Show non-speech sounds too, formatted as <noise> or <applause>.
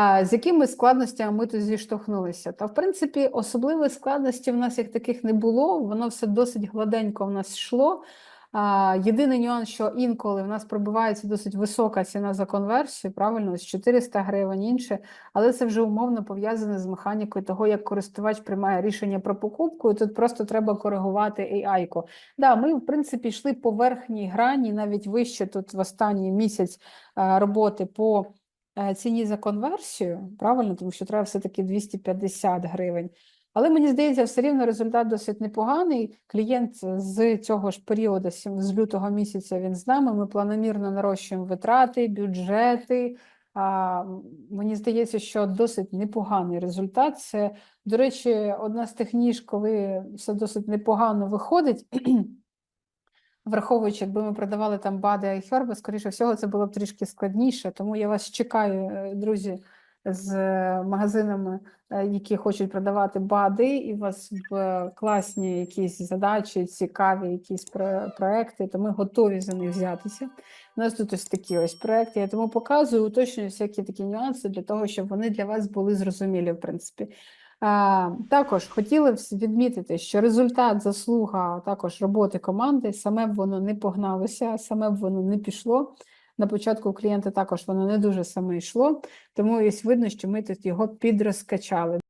З якими складностями ми тут зіштовхнулися? Та в принципі, особливих складностей в нас як таких не було. Воно все досить гладенько в нас йшло. Єдиний нюанс, що інколи в нас пробивається досить висока ціна за конверсію, правильно, ось 400 гривень інше, але це вже умовно пов'язане з механікою того, як користувач приймає рішення про покупку. І тут просто треба коригувати AI-ку. Да, ми, в принципі, йшли по верхній грані, навіть вище тут в останній місяць роботи по ціні за конверсію, правильно, тому що треба все-таки 250 гривень. Але мені здається, все рівно результат досить непоганий. Клієнт з цього ж періоду, з лютого місяця, він з нами. Ми планомірно нарощуємо витрати, бюджети. А, мені здається, що досить непоганий результат. Це, до речі, одна з тих ніж, коли все досить непогано виходить. <clears throat> Враховуючи, якби ми продавали там бади і херби, скоріше всього, це було б трішки складніше. Тому я вас чекаю, е, друзі, з е, магазинами, е, які хочуть продавати бади, і у вас класні якісь задачі, цікаві якісь про- проекти, то ми готові за них взятися. У нас тут ось такі ось проекти. Я тому показую, уточнюю всякі такі нюанси для того, щоб вони для вас були зрозумілі, в принципі. Також хотіли відмітити, що результат заслуга також роботи команди, саме б воно не погналося, саме б воно не пішло. На початку клієнта також воно не дуже саме йшло, тому ось видно, що ми тут його підрозкачали.